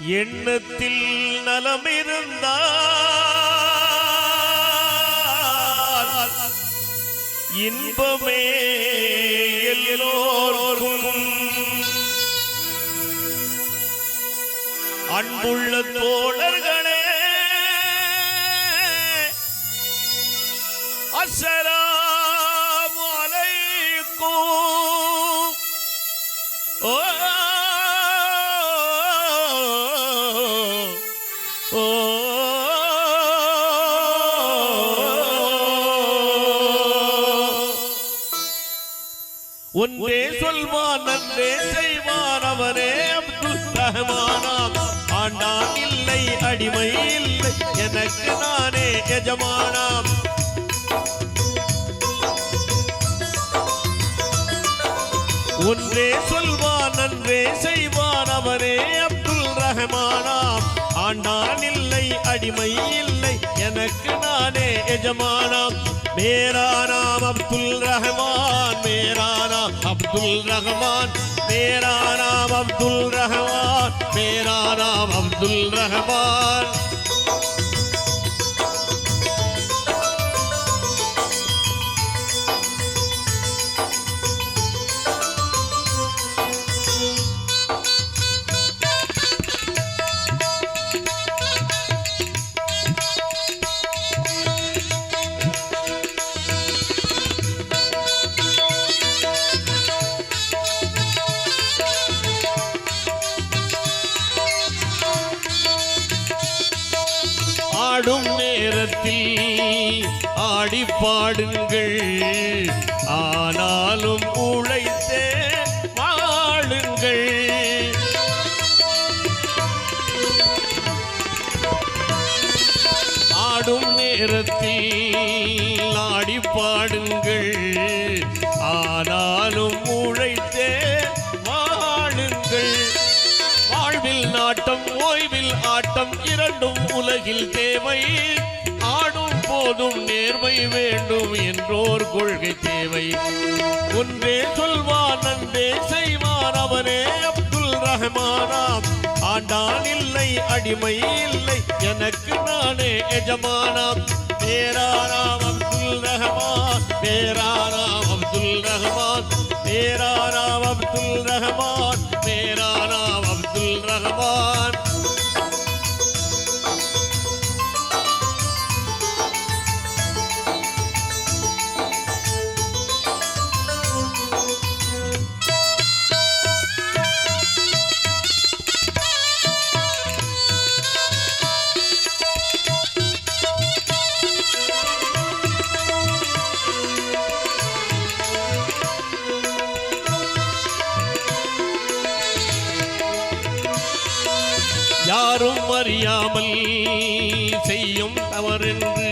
எண்ணத்தில் நலம் இருந்தால் இன்பமே எல்லோருக்கும். அன்புள்ள தோழர்களே அசரா ஒன்றே சொல்வான் நன்றே செய்வான் அவரே அப்துல் ரஹமானாம். ஆண்டான் இல்லை அடிமை இல்லை எனக்கு நானே எஜமானாம். ஒன்றே சொல்வான் நன்றே செய்வான் அவரே அப்துல் ரஹமானாம். ஆண்டான் இல்லை அடிமை இல்லை எனக்கு நானே எஜமானாம். மேரா நாம் அப்துல் ரஹமான் மேரா அப்துல் ரஹ்மான் மேரா நாம் அப்துல் ரஹ்மான் மேரா நாம் அப்துல் ரஹ்மான். ஆடும் நேரத்தில் ஆடி பாடுங்கள். ஆனாலும் உழைத்தே வாழுங்கள். ஆடும் நேரத்தில் ஆடி பாடுங்கள். ஆனாலும் உழை வாழ்வில் நாட்டம் ஓய்வில் ஆட்டம் இரண்டும் உலகில் தேவை. ஆடும் போதும் நேர்மை வேண்டும் என்றோர் கொள்கை தேவை. ஒன்றே சொல்வான் நன்றே செய்வான் அவனே அப்துல் ரஹமானாம். ஆண்டான் இல்லை அடிமை இல்லை எனக்கு நானே எஜமானாம். பேராராம் அப்துல் ரஹமான் பேராராம் அப்துல் ரஹமான். பேராராம் அப்துல் ரஹமான். யாரும் அறியாமல் செய்யும் தவறென்று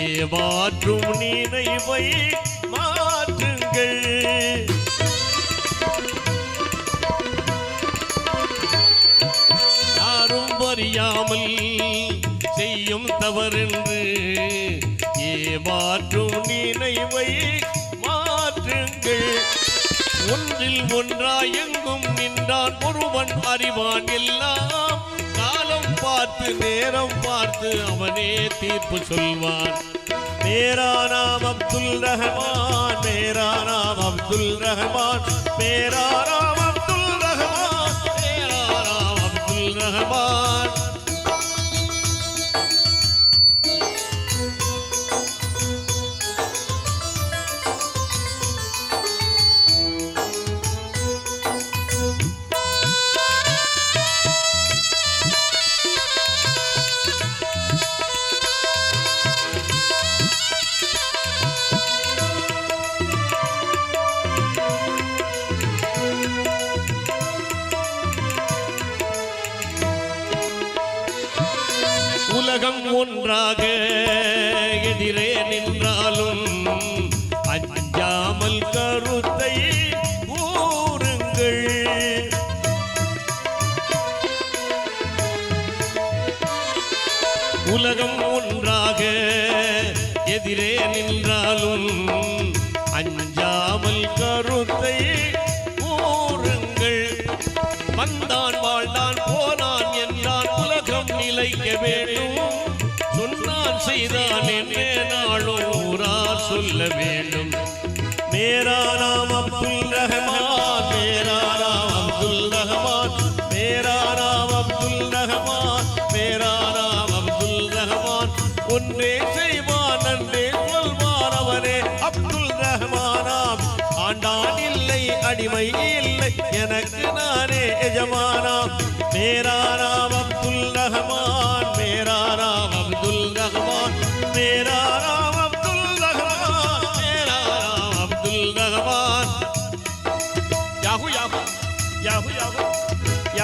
ஏமாற்றும் நினைவை மாற்றுங்கள். யாரும் அறியாமல் செய்யும் தவறென்று ஏமாற்றும் நினைவை மாற்றுங்கள். ஒன்றில் ஒன்றாய் எங்கும் நின்றான் ஒருவன் அறிவான் எல்லாம். காலம் பார்த்து நேரம் பார்த்து அவனே தீர்ப்பு சொல்வான். மேரா நாம் அப்துல் ரஹ்மான் மேரா நாம் அப்துல் ரஹ்மான் மேரா நாம் அப்துல் ரஹ்மான் மேரா நாம் அப்துல் ரஹ்மான். உலகம் ஒன்றாக எதிரே நின்றாலும் அஞ்சாமல் கருத்தை கூறுங்கள். உலகம் ஒன்றாக எதிரே நின்றாலும் சொன்னால் செய்தான் நாளும் ஊரார் சொல்ல வேண்டும் மேரா நாம் அப்துல் ரஹமான் மேரா நாம் அப்துல் ரஹமான் மேரா நாம் அப்துல் ரஹமான் மேரா நாம் அப்துல் ரஹமான். ஒன்றே செய்வான் நன்றே சொல்வான் அவனே. அப்துல் ரஹமானாம் ஆண்டான் இல்லை அடிமை இல்லை எனக்கு நானே எஜமானாம். மேரா